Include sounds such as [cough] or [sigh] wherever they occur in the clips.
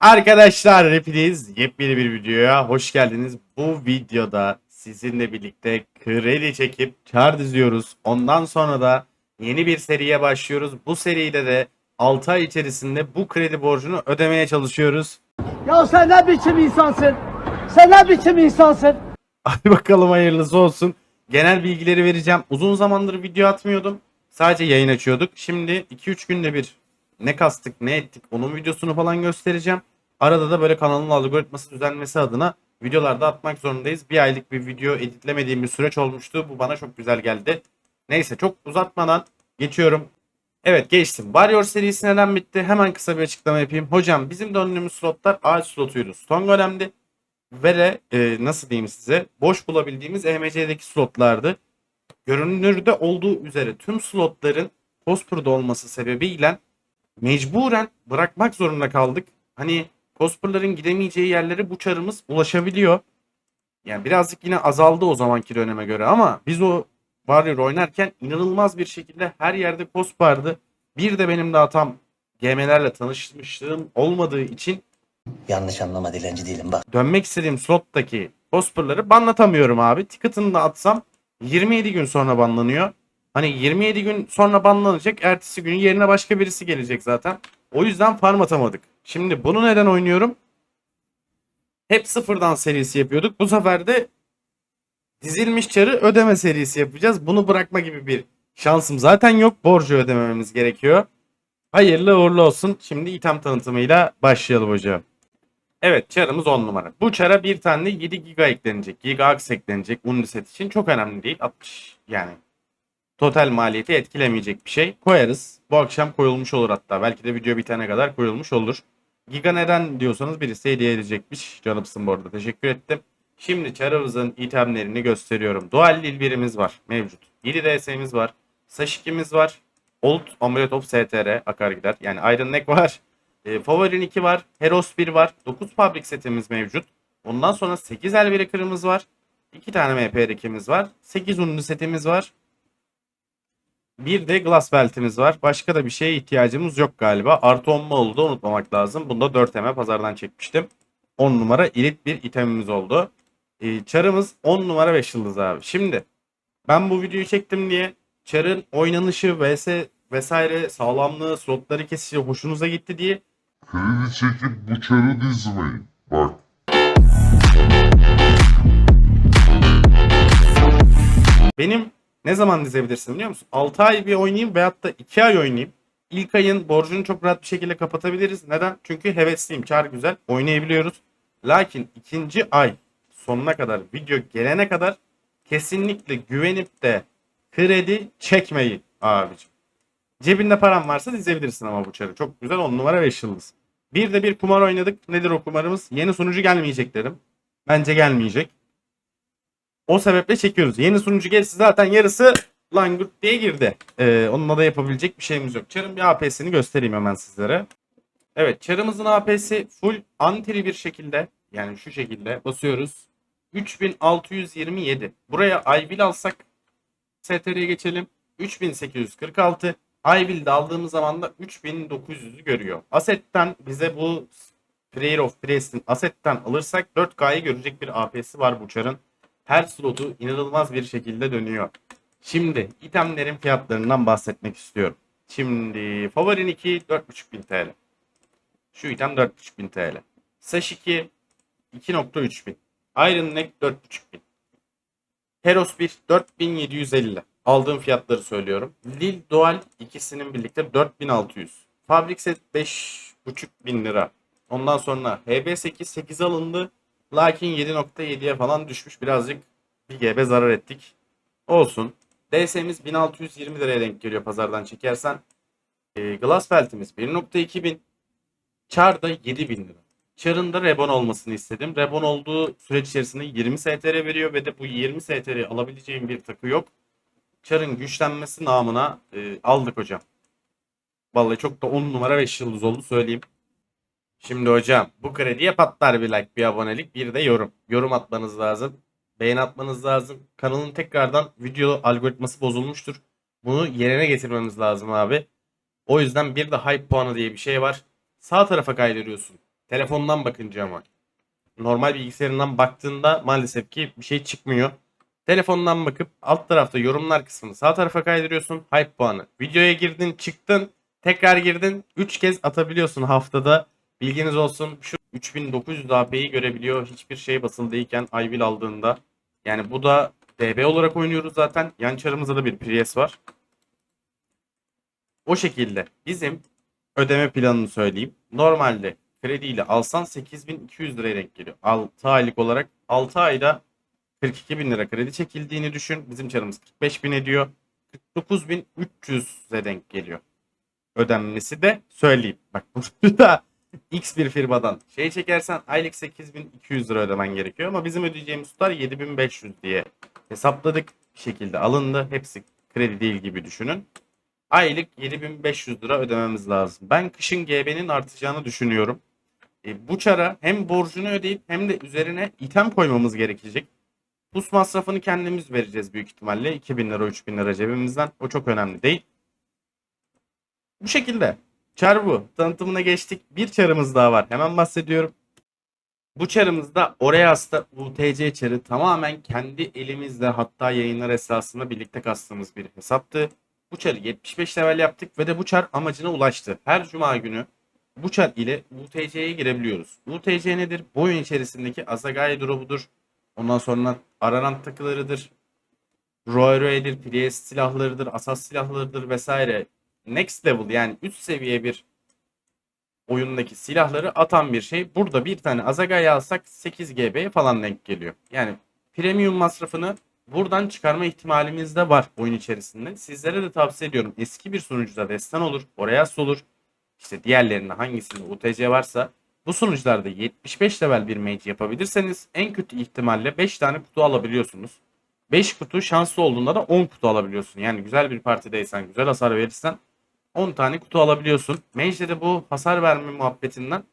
Arkadaşlar hepiniz yepyeni bir videoya hoş geldiniz. Bu videoda sizinle birlikte kredi çekip kar diziyoruz. Ondan sonra da yeni bir seriye başlıyoruz. Bu seride de 6 ay içerisinde bu kredi borcunu ödemeye çalışıyoruz. Ya sen ne biçim insansın? Sen ne biçim insansın? Hadi bakalım hayırlısı olsun. Genel bilgileri vereceğim. Uzun zamandır video atmıyordum. Sadece yayın açıyorduk. Şimdi 2-3 günde bir ne kastık ne ettik onun videosunu falan göstereceğim. Arada da böyle kanalın algoritması düzenmesi adına videolarda atmak zorundayız. Bir aylık bir video editlemediğim bir süreç olmuştu. Bu bana çok güzel geldi. Neyse çok uzatmadan geçiyorum. Evet geçtim. Warrior serisi neden bitti? Hemen kısa bir açıklama yapayım. Hocam bizim döndüğümüz slotlar ağaç slotuydu. Son golemdi. Ve e, nasıl diyeyim size boş bulabildiğimiz EMC'deki slotlardı. Görünürde olduğu üzere tüm slotların Cosper'da olması sebebiyle mecburen bırakmak zorunda kaldık. Hani Cosper'ların gidemeyeceği yerlere bu çarımız ulaşabiliyor. Yani birazcık yine azaldı o zamanki döneme göre ama biz o Warrior oynarken inanılmaz bir şekilde her yerde Cosper'dı. Bir de benim de hatam GM'lerle tanışmışlığım olmadığı için Yanlış anlama dilenci değilim bak. dönmek istediğim slottaki Cosper'ları banlatamıyorum abi. Ticket'ını da atsam 27 gün sonra banlanıyor. Hani 27 gün sonra banlanacak. Ertesi gün yerine başka birisi gelecek zaten. O yüzden farm atamadık. Şimdi bunu neden oynuyorum? Hep sıfırdan serisi yapıyorduk. Bu sefer de dizilmiş çarı ödeme serisi yapacağız. Bunu bırakma gibi bir şansım zaten yok. Borcu ödemememiz gerekiyor. Hayırlı uğurlu olsun. Şimdi item tanıtımıyla başlayalım hocam. Evet çarımız 10 numara. Bu çara bir tane de 7 giga eklenecek. Giga aks eklenecek Uniset için çok önemli değil. 60 yani total maliyeti etkilemeyecek bir şey. Koyarız. Bu akşam koyulmuş olur hatta. Belki de video bitene kadar koyulmuş olur. Giga neden diyorsanız birisi hediye edecekmiş. Canımsın bu arada. Teşekkür ettim. Şimdi çarımızın itemlerini gösteriyorum. Dual lil birimiz var. Mevcut. 7 DS'miz var. Sash 2'miz var. Old Amulet of STR akar gider. Yani Iron Neck var. [laughs] E, Favorin 2 var. Heros 1 var. 9 Public setimiz mevcut. Ondan sonra 8 el breaker'ımız var. 2 tane MP rekimiz var. 8 unlu setimiz var. Bir de glass beltimiz var. Başka da bir şeye ihtiyacımız yok galiba. Artı 10 oldu da unutmamak lazım. Bunda 4 eme pazardan çekmiştim. 10 numara elit bir itemimiz oldu. E, çarımız 10 numara 5 yıldız abi. Şimdi ben bu videoyu çektim diye çarın oynanışı vs vesaire sağlamlığı slotları kesişi hoşunuza gitti diye Kredi çekip bu çarı dizmeyin. Bak Benim ne zaman dizebilirsin biliyor musun? 6 ay bir oynayayım veyahut da 2 ay oynayayım. İlk ayın borcunu çok rahat bir şekilde kapatabiliriz. Neden? Çünkü hevesliyim. Çar güzel. Oynayabiliyoruz. Lakin ikinci ay sonuna kadar video gelene kadar kesinlikle güvenip de kredi çekmeyin abicim. Cebinde paran varsa dizebilirsin ama bu çarı. Çok güzel 10 numara 5 yıldız. Bir de bir kumar oynadık. Nedir o kumarımız? Yeni sunucu gelmeyecek dedim. Bence gelmeyecek. O sebeple çekiyoruz. Yeni sunucu gelirse zaten yarısı Langut diye girdi. Ee, onunla da yapabilecek bir şeyimiz yok. Çarın bir AP'sini göstereyim hemen sizlere. Evet çarımızın AP'si full antili bir şekilde yani şu şekilde basıyoruz. 3627. Buraya iBill alsak STR'ye geçelim. 3846. iBill'de aldığımız zaman da 3900'ü görüyor. Asset'ten bize bu Prayer of Priest'in Asset'ten alırsak 4K'yı görecek bir AP'si var bu çarın her slotu inanılmaz bir şekilde dönüyor. Şimdi itemlerin fiyatlarından bahsetmek istiyorum. Şimdi Favorin 2 4500 TL. Şu item 4500 TL. Sash 2 2.3 bin. Iron Neck 4.5 bin. Heros 1 4750. Aldığım fiyatları söylüyorum. Lil Dual ikisinin birlikte 4600. Fabric Set 5.5 bin lira. Ondan sonra HB8 8 alındı. Lakin 7.7'ye falan düşmüş. Birazcık bir GB zarar ettik. Olsun. DS'miz 1620 liraya denk geliyor pazardan çekersen. E, Glass Belt'imiz 1.2 bin. Char da 7000 lira. Char'ın da Rebon olmasını istedim. Rebon olduğu süreç içerisinde 20 STR veriyor ve de bu 20 STR alabileceğim bir takı yok. Char'ın güçlenmesi namına e, aldık hocam. Vallahi çok da 10 numara 5 yıldız oldu söyleyeyim. Şimdi hocam bu krediye patlar bir like, bir abonelik, bir de yorum. Yorum atmanız lazım. Beğen atmanız lazım. Kanalın tekrardan video algoritması bozulmuştur. Bunu yerine getirmemiz lazım abi. O yüzden bir de hype puanı diye bir şey var. Sağ tarafa kaydırıyorsun. Telefondan bakınca ama. Normal bilgisayarından baktığında maalesef ki bir şey çıkmıyor. Telefondan bakıp alt tarafta yorumlar kısmını sağ tarafa kaydırıyorsun. Hype puanı. Videoya girdin çıktın. Tekrar girdin. 3 kez atabiliyorsun haftada. Bilginiz olsun. Şu 3900 AP'yi görebiliyor. Hiçbir şey basıldıyken iWill aldığında. Yani bu da DB olarak oynuyoruz zaten. Yan çarımızda da bir Prius var. O şekilde bizim ödeme planını söyleyeyim. Normalde krediyle alsan 8200 liraya denk geliyor. 6 aylık olarak 6 ayda 42 bin lira kredi çekildiğini düşün. Bizim çarımız 45 bin ediyor. 49.300'e denk geliyor. Ödenmesi de söyleyeyim. Bak [laughs] burada X bir firmadan şey çekersen aylık 8200 lira ödemen gerekiyor. Ama bizim ödeyeceğimiz tutar 7500 diye hesapladık. Bir şekilde alındı. Hepsi kredi değil gibi düşünün. Aylık 7500 lira ödememiz lazım. Ben kışın GB'nin artacağını düşünüyorum. E, bu çara hem borcunu ödeyip hem de üzerine item koymamız gerekecek. Bus masrafını kendimiz vereceğiz büyük ihtimalle. 2000 lira 3000 lira cebimizden. O çok önemli değil. Bu şekilde. Çar bu. Tanıtımına geçtik. Bir çarımız daha var. Hemen bahsediyorum. Bu çarımızda Oreas'ta UTC çarı tamamen kendi elimizle hatta yayınlar esasında birlikte kastığımız bir hesaptı. Bu çarı 75 level yaptık ve de bu çar amacına ulaştı. Her cuma günü bu çar ile UTC'ye girebiliyoruz. UTC nedir? Bu oyun içerisindeki Azagai drop'udur. Ondan sonra aranan takılarıdır. Roeroe'dir, Priest silahlarıdır, Asas silahlarıdır vesaire. Next level yani üst seviye bir oyundaki silahları atan bir şey. Burada bir tane Azagai alsak 8 GB falan denk geliyor. Yani premium masrafını buradan çıkarma ihtimalimiz de var oyun içerisinde. Sizlere de tavsiye ediyorum. Eski bir sunucuda destan olur, Oreas olur. İşte diğerlerinde hangisinde UTC varsa bu sunucularda 75 level bir mage yapabilirseniz en kötü ihtimalle 5 tane kutu alabiliyorsunuz. 5 kutu şanslı olduğunda da 10 kutu alabiliyorsun. Yani güzel bir partideysen, güzel hasar verirsen 10 tane kutu alabiliyorsun. Mage'de de bu hasar verme muhabbetinden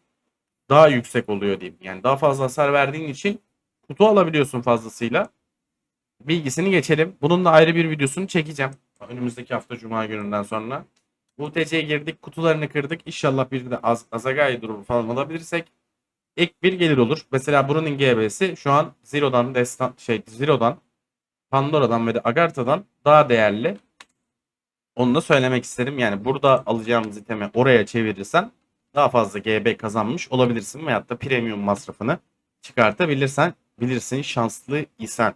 daha yüksek oluyor diyeyim. Yani daha fazla hasar verdiğin için kutu alabiliyorsun fazlasıyla. Bilgisini geçelim. Bunun da ayrı bir videosunu çekeceğim. Önümüzdeki hafta Cuma gününden sonra. UTC'ye girdik, kutularını kırdık. İnşallah bir de Az Azagai durumu falan alabilirsek ek bir gelir olur. Mesela bunun GB'si şu an Zero'dan, Destan, şey Zero'dan, Pandora'dan ve de Agartha'dan daha değerli. Onu da söylemek isterim. Yani burada alacağımız itemi oraya çevirirsen daha fazla GB kazanmış olabilirsin veyahut da premium masrafını çıkartabilirsen bilirsin şanslı isen.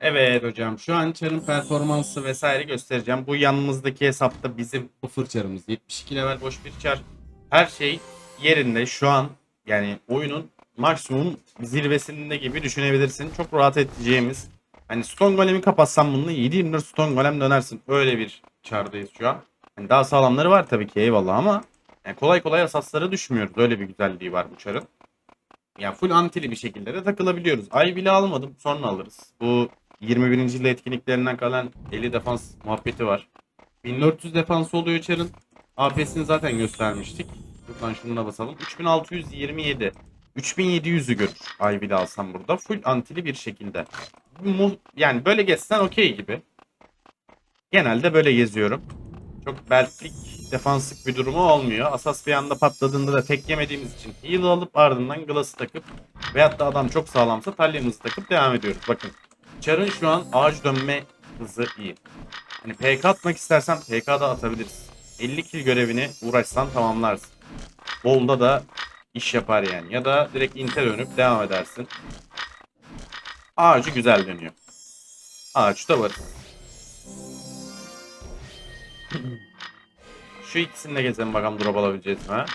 Evet hocam şu an çarın performansı vesaire göstereceğim. Bu yanımızdaki hesapta bizim sıfır çarımız. 72 level boş bir çar. Her şey yerinde şu an yani oyunun maksimum zirvesinde gibi düşünebilirsin. Çok rahat edeceğimiz. Hani Stone Golem'i kapatsan bununla 7-24 Stone Golem dönersin. Öyle bir çardayız şu an. Hani daha sağlamları var tabii ki eyvallah ama yani kolay kolay asaslara düşmüyoruz. Öyle bir güzelliği var bu çarın. Yani full antili bir şekilde de takılabiliyoruz. Ay bile almadım sonra alırız. Bu 21. yıl etkinliklerinden kalan 50 defans muhabbeti var. 1400 defans oluyor çarın. AP'sini zaten göstermiştik. Lütfen şunu da basalım. 3627. 3700'ü görür. Bile alsam burada. Full antili bir şekilde. Yani böyle geçsen okey gibi. Genelde böyle geziyorum. Çok beltlik, defanslık bir durumu olmuyor. Asas bir anda patladığında da tek yemediğimiz için heal alıp ardından glass'ı takıp veyahut da adam çok sağlamsa talyamızı takıp devam ediyoruz. Bakın. Char'ın şu an ağaç dönme hızı iyi. Hani PK atmak istersen PK da atabiliriz. 50 kill görevini uğraşsan tamamlarsın. Bolda da iş yapar yani. Ya da direkt inter dönüp devam edersin. Ağacı güzel dönüyor. Ağaçta var. [laughs] Şu ikisini de gezelim bakalım drop alabileceğiz mi? ha?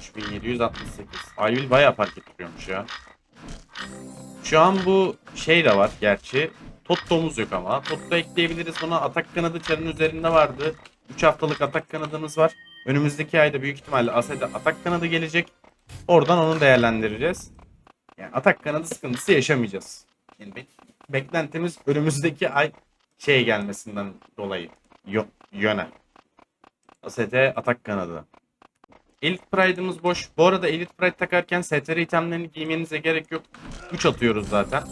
3768. Ayvil bayağı fark ettiriyormuş ya. Şu an bu şey de var gerçi. Totto'muz yok ama. Totto ekleyebiliriz buna. Atak kanadı çarın üzerinde vardı. 3 haftalık atak kanadımız var. Önümüzdeki ayda büyük ihtimalle Aset'e atak kanadı gelecek. Oradan onu değerlendireceğiz. Yani atak kanadı sıkıntısı yaşamayacağız. Yani bek- beklentimiz önümüzdeki ay şey gelmesinden dolayı yo- yöne. Asete atak kanadı. Elite Pride'ımız boş. Bu arada Elite Pride takarken STR itemlerini giymenize gerek yok. 3 atıyoruz zaten.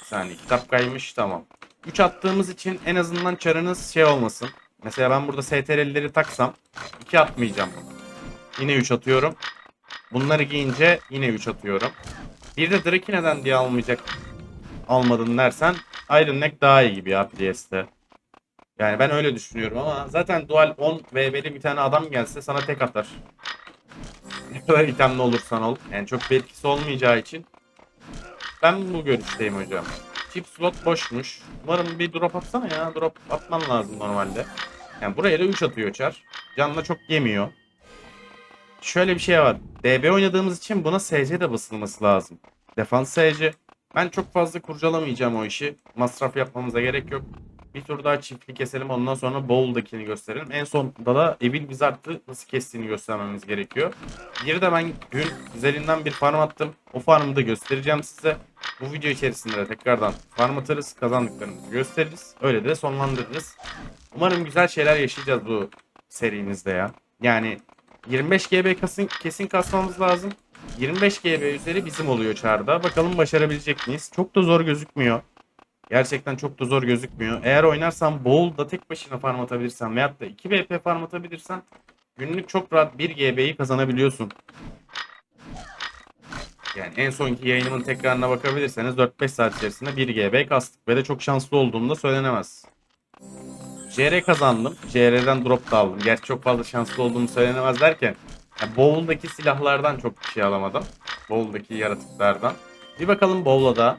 Bir saniye kitap kaymış tamam. 3 attığımız için en azından çarınız şey olmasın. Mesela ben burada STR'leri taksam 2 atmayacağım. Yine 3 atıyorum. Bunları giyince yine 3 atıyorum. Bir de Draki neden diye almayacak almadın dersen Iron Neck daha iyi gibi ya Priest'te. Yani ben öyle düşünüyorum ama zaten dual 10 VB'li bir tane adam gelse sana tek atar. [laughs] Ne kadar itemli olursan ol. Yani çok bir etkisi olmayacağı için ben bu görüşteyim hocam. Chip slot boşmuş. Umarım bir drop atsana ya. Drop atman lazım normalde. Yani buraya da 3 atıyor Char. Canla çok yemiyor. Şöyle bir şey var. DB oynadığımız için buna SC de basılması lazım. Defans SC. Ben çok fazla kurcalamayacağım o işi. Masraf yapmamıza gerek yok. Bir tur daha çiftli keselim ondan sonra Bowl'dakini gösterelim. En sonda da Evil Wizard'ı nasıl kestiğini göstermemiz gerekiyor. Bir de ben dün güzelinden bir farm attım. O farmı da göstereceğim size. Bu video içerisinde de tekrardan farm atarız. Kazandıklarımızı gösteririz. Öyle de sonlandırırız. Umarım güzel şeyler yaşayacağız bu serimizde ya. Yani 25 GB kesin, kesin kasmamız lazım. 25 GB üzeri bizim oluyor çarda. Bakalım başarabilecek miyiz? Çok da zor gözükmüyor. Gerçekten çok da zor gözükmüyor. Eğer oynarsam Bowl'da tek başına farm atabilirsen veyahut da 2 BP farm atabilirsen günlük çok rahat 1 GB'yi kazanabiliyorsun. Yani en sonki yayınımın tekrarına bakabilirseniz 4-5 saat içerisinde 1 GB kastık ve de çok şanslı olduğum da söylenemez. JR kazandım. JR'den drop da aldım. Gerçi çok fazla şanslı olduğumu söylenemez derken yani Bowl'daki silahlardan çok bir şey alamadım. Bowl'daki yaratıklardan. Bir bakalım Bowl'a da.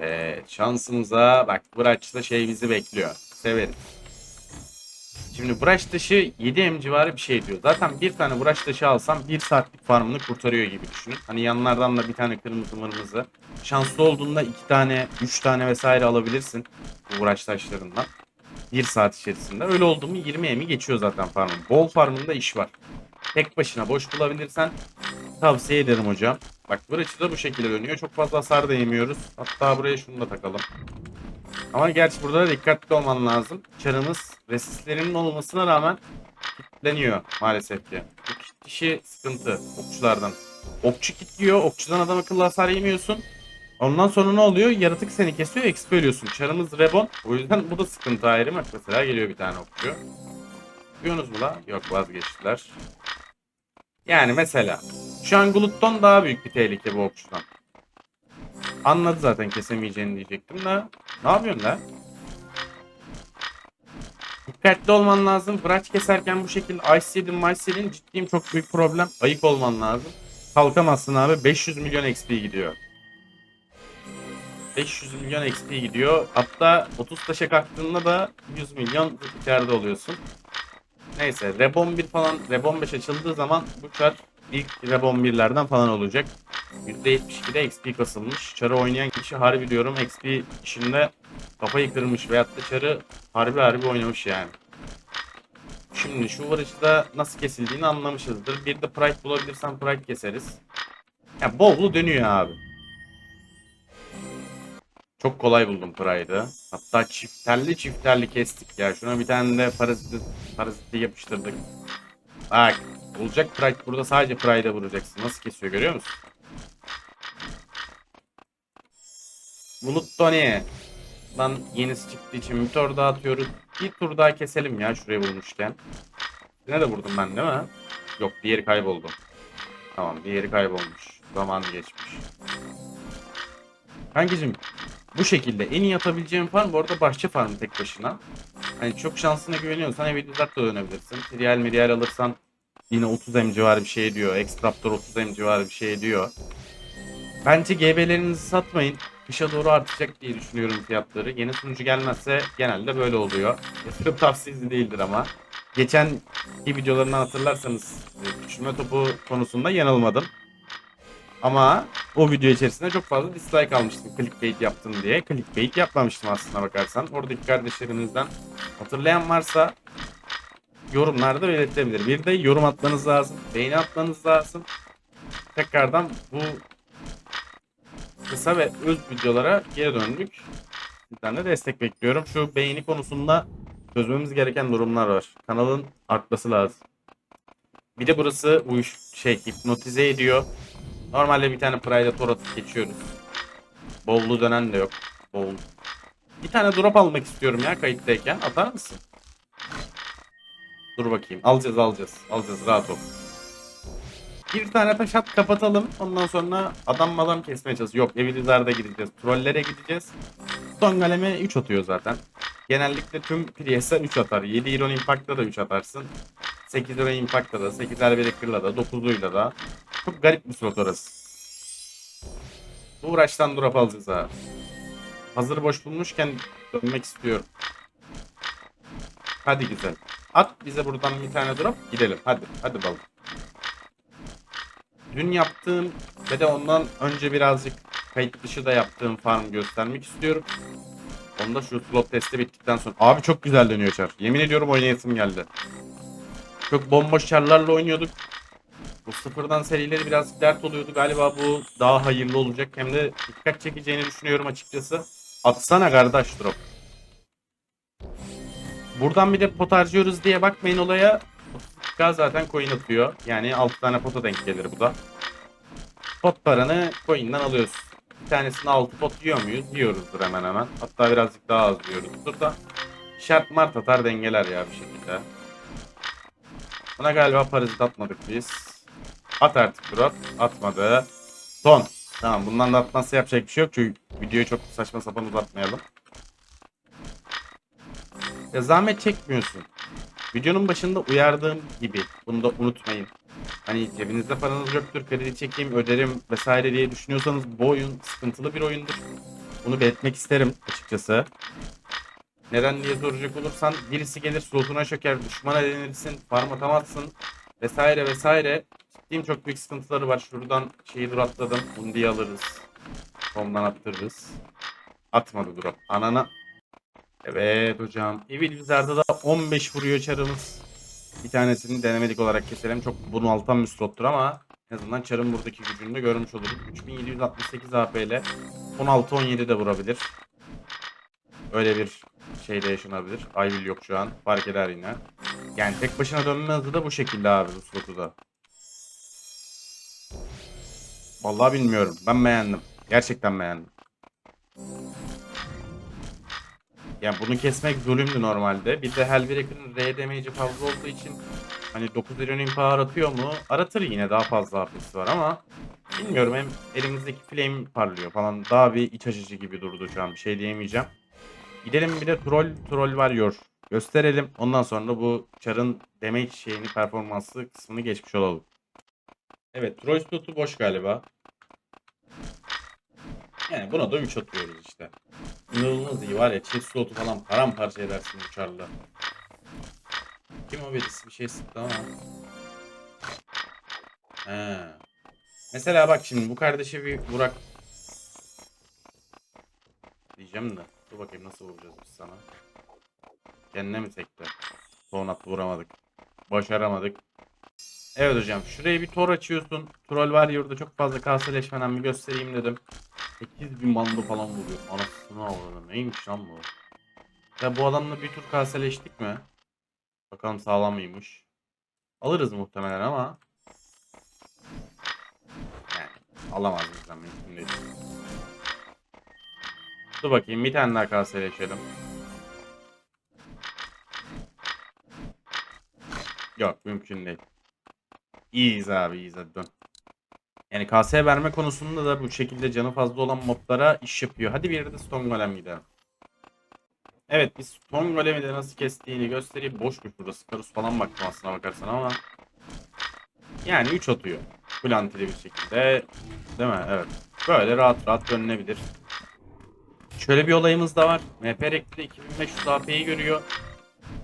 Evet şansımıza bak Braç'ta şey bizi bekliyor. Severim. Şimdi Braç taşı 7M civarı bir şey diyor. Zaten bir tane Braç taşı alsam 1 saatlik farmını kurtarıyor gibi düşünün. Hani yanlardan da bir tane kırmızı mırmızı. Şanslı olduğunda 2 tane 3 tane vesaire alabilirsin. Bu Braç taşlarından. 1 saat içerisinde. Öyle oldu mu 20 emi geçiyor zaten farmın. Bol farmında iş var. Tek başına boş bulabilirsen tavsiye ederim hocam. Bak Braç'ı da bu şekilde dönüyor. Çok fazla hasar da yemiyoruz. Hatta buraya şunu da takalım. Ama gerçi burada da dikkatli olman lazım. Çarımız resistlerinin olmasına rağmen kilitleniyor maalesef ki. Bu kit işi sıkıntı okçulardan. Okçu kilitliyor. Okçudan adam akıllı hasar yemiyorsun. Ondan sonra ne oluyor? Yaratık seni kesiyor, XP ölüyorsun. Çarımız Rebon. O yüzden bu da sıkıntı ayrı. Bak mesela geliyor bir tane okçu. Biliyorsunuz mu la? Yok vazgeçtiler. Yani mesela. Şu an Glutton daha büyük bir tehlike bu okçudan. Anladı zaten kesemeyeceğini diyecektim de. Ne yapıyorsun la? Dikkatli olman lazım. Braç keserken bu şekilde ice yedin, mice yedin ciddiyim çok büyük problem. Ayık olman lazım. Kalkamazsın abi. 500 milyon XP gidiyor. 500 milyon XP gidiyor. Hatta 30 taşa kalktığında da 100 milyon içeride oluyorsun. Neyse Rebon 1 falan Rebon 5 açıldığı zaman bu çar ilk Rebon 1'lerden falan olacak. %72'de XP kasılmış. Çarı oynayan kişi harbi diyorum XP işinde kafayı kırmış veyahut da çarı harbi harbi oynamış yani. Şimdi şu varışta nasıl kesildiğini anlamışızdır. Bir de Pride bulabilirsen Pride keseriz. Ya bowlu dönüyor abi. Çok kolay buldum Pride'ı. Hatta çifterli çifterli kestik ya. Şuna bir tane de paraziti, paraziti yapıştırdık. Bak. Olacak Pride. Burada sadece Pride'e vuracaksın. Nasıl kesiyor görüyor musun? Bulut Tony. Lan yenisi çıktığı için bir tur daha atıyoruz. Bir tur daha keselim ya şuraya vurmuşken. Yine de vurdum ben değil mi? Yok diğeri kayboldu. Tamam diğeri kaybolmuş. Zaman geçmiş. Kankicim bu şekilde en iyi atabileceğim farm bu arada bahçe farmı tek başına. Hani çok şansına güveniyorsan Evil Wizard da dönebilirsin. Trial Mirial alırsan yine 30 M civarı bir şey ediyor. Extraptor 30 M civarı bir şey ediyor. Bence GB'lerinizi satmayın. Kışa doğru artacak diye düşünüyorum fiyatları. Yeni sunucu gelmezse genelde böyle oluyor. Yatırım tavsiyesi değildir ama. Geçen videolarından hatırlarsanız e, küçülme topu konusunda yanılmadım. Ama o video içerisinde çok fazla dislike almıştım clickbait yaptım diye. Clickbait yapmamıştım aslına bakarsan. Oradaki kardeşlerimizden hatırlayan varsa yorumlarda belirtebilir. Bir de yorum atmanız lazım. Beğeni atmanız lazım. Tekrardan bu kısa ve öz videolara geri döndük. Sizden de destek bekliyorum. Şu beğeni konusunda çözmemiz gereken durumlar var. Kanalın artması lazım. Bir de burası uyuş şey hipnotize ediyor. Normalde bir tane Predator atıp geçiyoruz. Bollu dönen de yok. Bol. Bir tane drop almak istiyorum ya kayıttayken. Atar mısın? Dur bakayım. Alacağız alacağız. Alacağız rahat ol. Bir tane taş at kapatalım. Ondan sonra adam madam kesmeye çalışacağız. Yok Evilizar'da gideceğiz. Trollere gideceğiz. Son galeme 3 atıyor zaten. Genellikle tüm Priest'ler 3 atar. 7 Iron Impact'ta da 3 atarsın. 8 Iron Impact'ta da, 8 Elbreaker'la da, 9'luyla da. Çok garip bir slot orası. Bu uğraştan drop alacağız ha. Hazır boş bulmuşken dönmek istiyorum. Hadi güzel. At bize buradan bir tane drop gidelim. Hadi. Hadi balık. Dün yaptığım ve de ondan önce birazcık kayıt dışı da yaptığım farm göstermek istiyorum. Onu da şu slot testi bittikten sonra. Abi çok güzel dönüyor çar. Yemin ediyorum oynayasım geldi. Çok bomboş çarlarla oynuyorduk. Bu sıfırdan serileri biraz dert oluyordu. Galiba bu daha hayırlı olacak. Hem de dikkat çekeceğini düşünüyorum açıkçası. Atsana kardeş drop. Buradan bir de pot harcıyoruz diye bakmayın olaya. Gaz zaten coin atıyor. Yani 6 tane pota denk gelir bu da. Pot paranı coin'den alıyoruz. Bir tanesinde 6 pot yiyor muyuz? Yiyoruzdur hemen hemen. Hatta birazcık daha az yiyoruzdur da. Şart mart atar dengeler ya bir şekilde. Buna galiba parazit atmadık biz. At artık drop. Atmadı. Son. Tamam bundan da atmazsa yapacak bir şey yok. Çünkü videoyu çok saçma sapan uzatmayalım. Ya zahmet çekmiyorsun. Videonun başında uyardığım gibi bunu da unutmayın. Hani cebinizde paranız yoktur, kredi çekeyim, öderim vesaire diye düşünüyorsanız bu oyun sıkıntılı bir oyundur. Bunu belirtmek isterim açıkçası. Neden diye soracak olursan birisi gelir slotuna çöker, düşmana denirsin, farm atamazsın vesaire vesaire. Ciddiyim çok büyük sıkıntıları var. Şuradan şeyi dur atladım. Undi'yi alırız. Tom'dan attırırız. Atmadı drop. Anana Evet hocam. Evil Wizard'da da 15 vuruyor çarımız. Bir tanesini denemedik olarak keselim. Çok bunaltan bir slottur ama en azından çarın buradaki gücünü de görmüş oluruz. 3768 AP ile 16-17 de vurabilir. Öyle bir şey de yaşanabilir. Ayvil yok şu an. Fark eder yine. Yani tek başına dönme hızı da bu şekilde abi bu slotu da. Vallahi bilmiyorum. Ben beğendim. Gerçekten beğendim. Yani bunu kesmek zulümdü normalde. Bir de Hellbreaker'ın R damage'i fazla olduğu için hani 9 Iron Power atıyor mu? Aratır yine daha fazla hapisi var ama bilmiyorum hem elimizdeki flame parlıyor falan. Daha bir iç açıcı gibi durdu şu an bir şey diyemeyeceğim. Gidelim bir de troll troll varıyor. Gösterelim. Ondan sonra bu çarın damage şeyini performansı kısmını geçmiş olalım. Evet troll slotu boş galiba. Yani buna da 3 atıyoruz işte. İnanılmaz iyi var ya chest slotu falan paramparça edersin uçarla. Kim o birisi bir şey sıktı ama. He. Mesela bak şimdi bu kardeşe bir Burak diyeceğim de. Dur bakayım nasıl vuracağız biz sana. Kendine mi tekte? Son attı vuramadık. Başaramadık. Evet hocam şuraya bir tor açıyorsun. Troll var yurda çok fazla kaseleşmeden bir göstereyim dedim. 8000 bandı falan vuruyor. Anasını avradım. Neymiş lan bu? Ya bu adamla bir tur kaseleştik mi? Bakalım sağlam mıymış. Alırız muhtemelen ama. Yani alamaz bizden mümkün değil. Dur bakayım bir tane daha kaseleşelim. Yok mümkün değil. İyiyiz abi iyiyiz hadi dön. Yani KS verme konusunda da bu şekilde canı fazla olan moblara iş yapıyor. Hadi bir yerde Stone Golem gidelim. Evet biz Stone Golem'i de nasıl kestiğini göstereyim. Boşmuş burası. Karus falan baktım aslına bakarsan ama. Yani 3 atıyor. Plantili bir şekilde. Değil mi? Evet. Böyle rahat rahat dönülebilir. Şöyle bir olayımız da var. MP Rek'te 2500 AP'yi görüyor.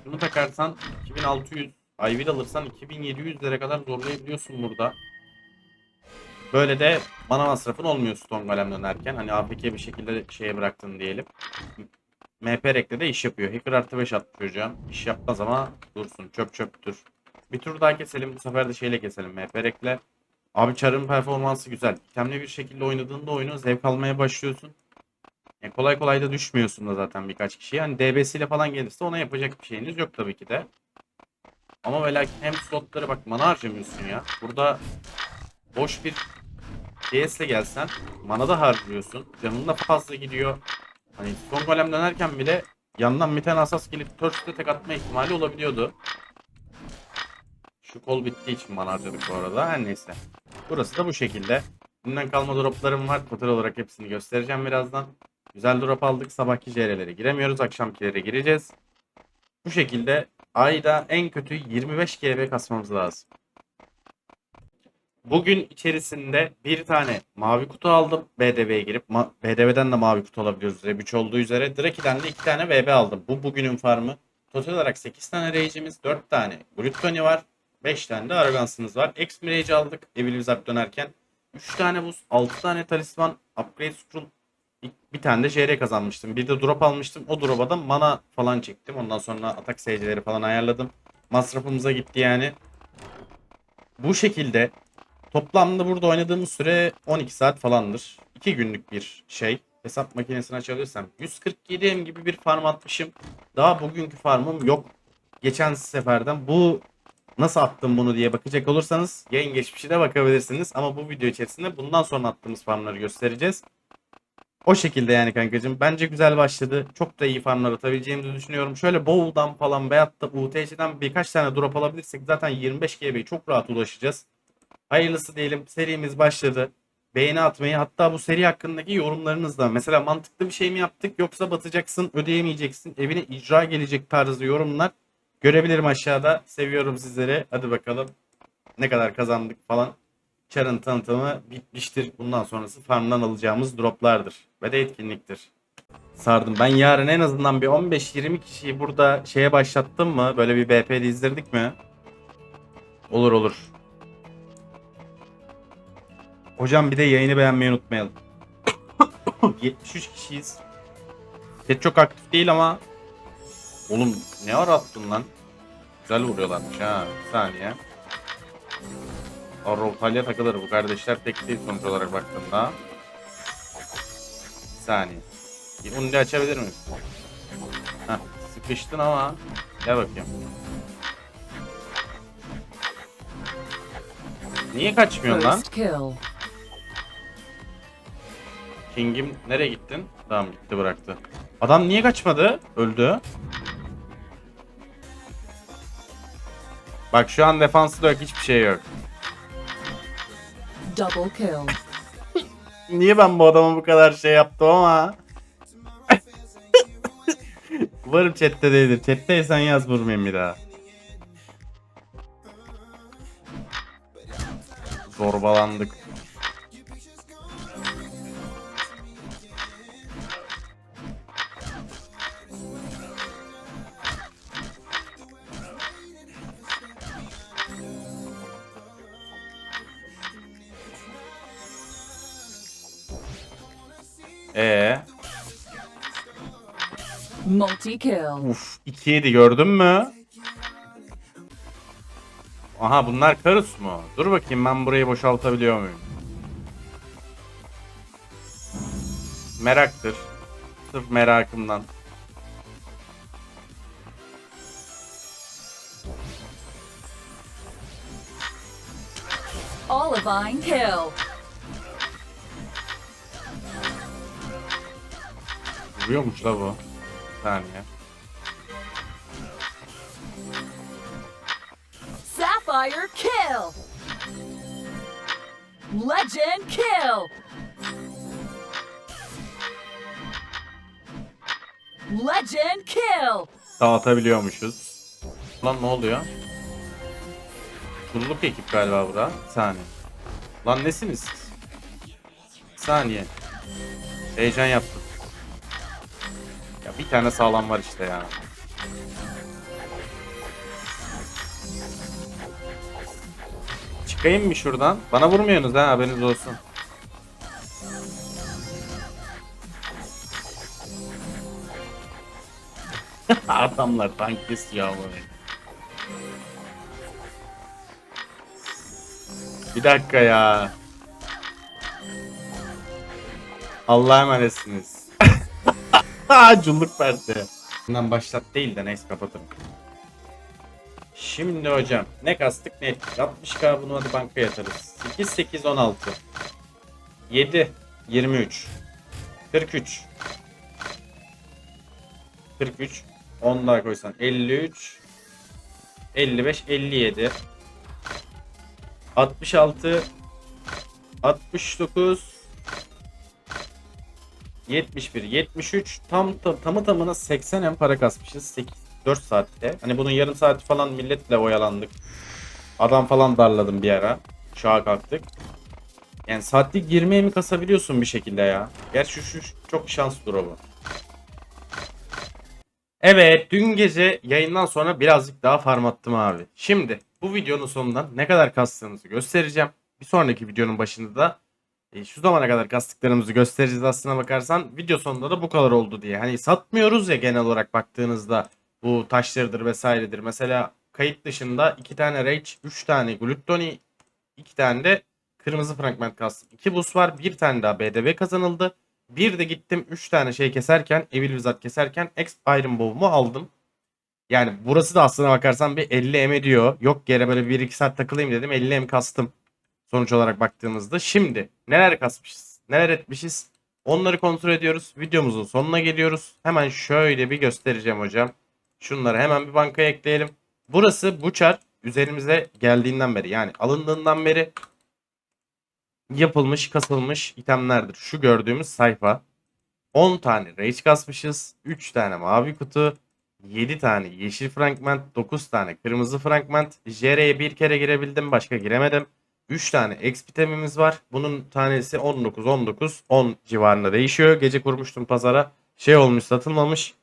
Bunu takarsan 2600 Ivy alırsan 2700'lere kadar zorlayabiliyorsun burada. Böyle de mana masrafın olmuyor Stone Golem dönerken. Hani APK bir şekilde şeye bıraktın diyelim. MP Rek'te de iş yapıyor. Hacker artı 5 atmış hocam. İş yapmaz ama dursun. Çöp çöptür. Bir tur daha keselim. Bu sefer de şeyle keselim. MP Rek'le. Abi Char'ın performansı güzel. İtemli bir şekilde oynadığında oyunu zevk almaya başlıyorsun. Yani kolay kolay da düşmüyorsun da zaten birkaç kişiye. Hani DB'siyle falan gelirse ona yapacak bir şeyiniz yok tabii ki de. Ama ve hem slotları bak mana harcamıyorsun ya. Burada boş bir DS'le gelsen mana da harcıyorsun. Canın da fazla gidiyor. Hani son golem dönerken bile yandan bir tane asas gelip Turst'e tek atma ihtimali olabiliyordu. Şu kol bittiği için bana harcadık bu arada. Her neyse. Burası da bu şekilde. Bundan kalma droplarım var. Total olarak hepsini göstereceğim birazdan. Güzel drop aldık. Sabahki JR'lere giremiyoruz. Akşamkilere gireceğiz. Bu şekilde ayda en kötü 25 GB kasmamız lazım. Bugün içerisinde bir tane mavi kutu aldım. BDV'ye girip BDV'den de mavi kutu alabiliyoruz. Rebiç olduğu üzere. Draki'den de 2 tane VB aldım. Bu bugünün farmı. Total olarak 8 tane Rage'imiz, 4 tane Brutoni var. 5 tane de Arrogance'ımız var. X Rage aldık. Evil Wizard dönerken. 3 tane buz, 6 tane talisman, upgrade scroll, bir tane de JR kazanmıştım. Bir de drop almıştım. O drop'a da mana falan çektim. Ondan sonra atak seyircileri falan ayarladım. Masrafımıza gitti yani. Bu şekilde toplamda burada oynadığımız süre 12 saat falandır. 2 günlük bir şey. Hesap makinesini açabilirsem 147 M gibi bir farm atmışım. Daha bugünkü farmım yok. Geçen seferden bu nasıl attım bunu diye bakacak olursanız yayın geçmişine bakabilirsiniz. Ama bu video içerisinde bundan sonra attığımız farmları göstereceğiz. O şekilde yani kankacığım. Bence güzel başladı. Çok da iyi farmlar atabileceğimizi düşünüyorum. Şöyle Bowl'dan falan veyahut da UTC'den birkaç tane drop alabilirsek zaten 25 GB'ye çok rahat ulaşacağız. Hayırlısı diyelim. Serimiz başladı. Beğeni atmayı hatta bu seri hakkındaki yorumlarınızla mesela mantıklı bir şey mi yaptık yoksa batacaksın ödeyemeyeceksin evine icra gelecek tarzı yorumlar görebilirim aşağıda. Seviyorum sizleri. Hadi bakalım ne kadar kazandık falan. Char'ın tanıtımı bitmiştir. Bundan sonrası farmdan alacağımız droplardır. Ve de etkinliktir. Sardım. Ben yarın en azından bir 15-20 kişiyi burada şeye başlattım mı? Böyle bir BP dizdirdik mi? Olur olur. Hocam bir de yayını beğenmeyi unutmayalım. [coughs] 73 kişiyiz. Chat çok aktif değil ama Oğlum ne ara attın lan? Güzel vuruyorlarmış ha. Bir saniye. Arrow takılır bu kardeşler tek değil sonuç olarak baktığımda. Bir saniye. Bir Undi açabilir miyim? Heh, sıkıştın ama. Gel bakayım. Niye kaçmıyorsun lan? King'im nereye gittin? Tamam gitti bıraktı. Adam niye kaçmadı? Öldü. Bak şu an defansı da yok hiçbir şey yok. Double kill. Niye ben bu adama bu kadar şey yaptım ama? Umarım chatte değildir. Chatteysen yaz vurmayayım bir daha. Zorbalandık. Uf 2 7 gördün mü? Aha bunlar Karus mu? Dur bakayım ben burayı boşaltabiliyor muyum? Meraktır. Sırf merakımdan. Olivine kill. Vuruyormuş la bu. Saniye. Sapphire kill. Legend kill. Legend kill. Dağıtabiliyormuşuz. Lan ne oluyor? Kulluk ekip galiba bura. Bir saniye. Lan nesiniz siz? Bir saniye. Heyecan yaptım. Bir tane sağlam var işte ya. Çıkayım mı şuradan? Bana vurmuyorsunuz ha haberiniz olsun. [laughs] Adamlar tank kesiyor ama. Bir dakika ya. Allah'a emanetsiniz. [laughs] Culluk verdi. Bundan başlat değil de neyse kapatırım. Şimdi hocam ne kastık ne ettik? 60k bunu hadi bankaya yatarız. 8 8 16 7 23 43 43 10 daha koysan 53 55 57 66 69 71 73 tam tam tamı tamına 80 em para kasmışız 8 4 saatte. Hani bunun yarım saati falan milletle oyalandık. Adam falan darladım bir ara. Şaha kalktık. Yani saatlik 20 emi kasabiliyorsun bir şekilde ya. Gerçi şu, şu çok şans drop'u. Evet dün gece yayından sonra birazcık daha farm attım abi. Şimdi bu videonun sonundan ne kadar kastığımızı göstereceğim. Bir sonraki videonun başında da e, şu zamana kadar kastıklarımızı göstereceğiz aslına bakarsan. Video sonunda da bu kadar oldu diye. Hani satmıyoruz ya genel olarak baktığınızda bu taşlarıdır vesairedir. Mesela kayıt dışında 2 tane Rage, 3 tane Gluttony, 2 tane de kırmızı fragment kastım. 2 boost var, bir tane daha BDB kazanıldı. Bir de gittim 3 tane şey keserken, Evil Wizard keserken X Iron Bow'umu aldım. Yani burası da aslına bakarsan bir 50 M diyor. Yok yere böyle 1-2 saat takılayım dedim 50 M kastım. Sonuç olarak baktığımızda. Şimdi neler kasmışız? Neler etmişiz? Onları kontrol ediyoruz. Videomuzun sonuna geliyoruz. Hemen şöyle bir göstereceğim hocam. Şunları hemen bir bankaya ekleyelim. Burası bu chart üzerimize geldiğinden beri yani alındığından beri yapılmış kasılmış itemlerdir. Şu gördüğümüz sayfa 10 tane rage kasmışız. 3 tane mavi kutu. 7 tane yeşil fragment. 9 tane kırmızı fragment. JR'ye bir kere girebildim. Başka giremedim. 3 tane XP temimiz var. Bunun tanesi 19, 19, 10 civarında değişiyor. Gece kurmuştum pazara. Şey olmuş satılmamış.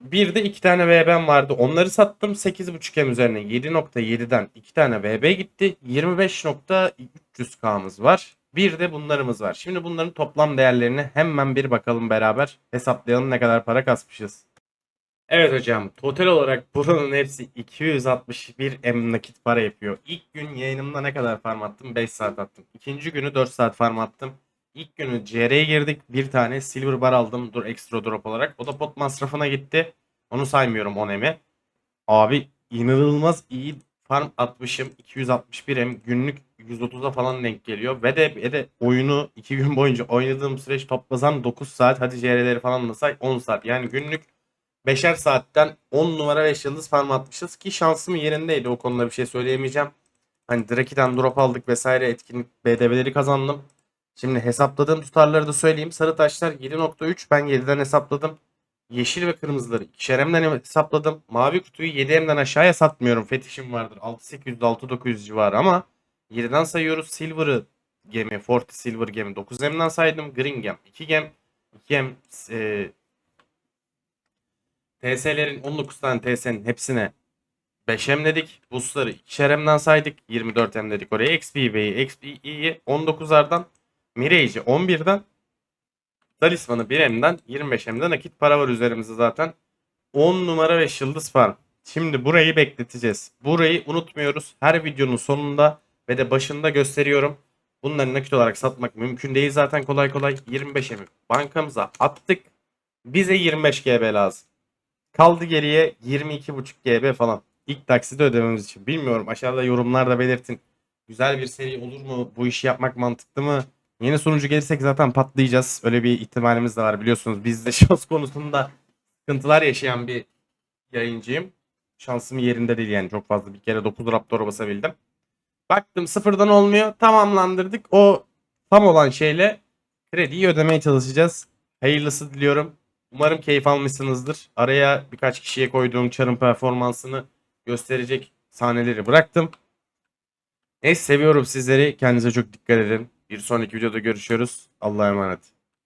Bir de 2 tane VB'm vardı. Onları sattım. 8.5M üzerine 7.7'den 2 tane VB gitti. 25.300K'mız var. Bir de bunlarımız var. Şimdi bunların toplam değerlerini hemen bir bakalım beraber. Hesaplayalım ne kadar para kasmışız. Evet hocam total olarak buranın hepsi 261 M nakit para yapıyor. İlk gün yayınımda ne kadar farm attım? 5 saat attım. İkinci günü 4 saat farm attım. İlk günü CR'ye girdik. Bir tane silver bar aldım. Dur extra drop olarak. O da pot masrafına gitti. Onu saymıyorum 10 M'i. Abi inanılmaz iyi farm atmışım. 261 M günlük 130'a falan denk geliyor. Ve de, ve de oyunu 2 gün boyunca oynadığım süreç toplasam 9 saat. Hadi CR'leri falan da say 10 saat. Yani günlük 5'er saatten 10 numara 5 yıldız farm atmışız ki şansım yerindeydi. O konuda bir şey söyleyemeyeceğim. Hani Draki'den drop aldık vesaire etkinlik BDB'leri kazandım. Şimdi hesapladığım tutarları da söyleyeyim. Sarı taşlar 7.3 ben 7'den hesapladım. Yeşil ve kırmızıları 2'şer hesapladım. Mavi kutuyu 7M'den aşağıya satmıyorum. Fetişim vardır. 6800 6900 civarı ama 7'den sayıyoruz. Silver'ı gemi, Forty Silver gemi 9M'den saydım. Green Gem 2 gem. 2M e, TS'lerin 19 tane TS'nin hepsine 5M dedik. Boostları 2'şer M'den saydık. 24M dedik oraya. XP'yi, XP'yi 19'lardan. Mirage'i 11'den. Talisman'ı 1M'den 25M'den nakit para var üzerimizde zaten. 10 numara 5 yıldız farm. Şimdi burayı bekleteceğiz. Burayı unutmuyoruz. Her videonun sonunda ve de başında gösteriyorum. Bunları nakit olarak satmak mümkün değil zaten kolay kolay. 25'e bankamıza attık. Bize 25 GB lazım. Kaldı geriye 22.5 GB falan. İlk taksidi ödememiz için. Bilmiyorum aşağıda yorumlarda belirtin. Güzel bir seri olur mu? Bu işi yapmak mantıklı mı? Yeni sunucu gelirsek zaten patlayacağız. Öyle bir ihtimalimiz de var biliyorsunuz. Biz de [laughs] şans konusunda sıkıntılar yaşayan bir yayıncıyım. Şansım yerinde değil yani çok fazla. Bir kere 9 Raptor basabildim. Baktım sıfırdan olmuyor. Tamamlandırdık. O tam olan şeyle krediyi ödemeye çalışacağız. Hayırlısı diliyorum. Umarım keyif almışsınızdır. Araya birkaç kişiye koyduğum çarın performansını gösterecek sahneleri bıraktım. Neyse seviyorum sizleri. Kendinize çok dikkat edin. Bir sonraki videoda görüşüyoruz. Allah'a emanet.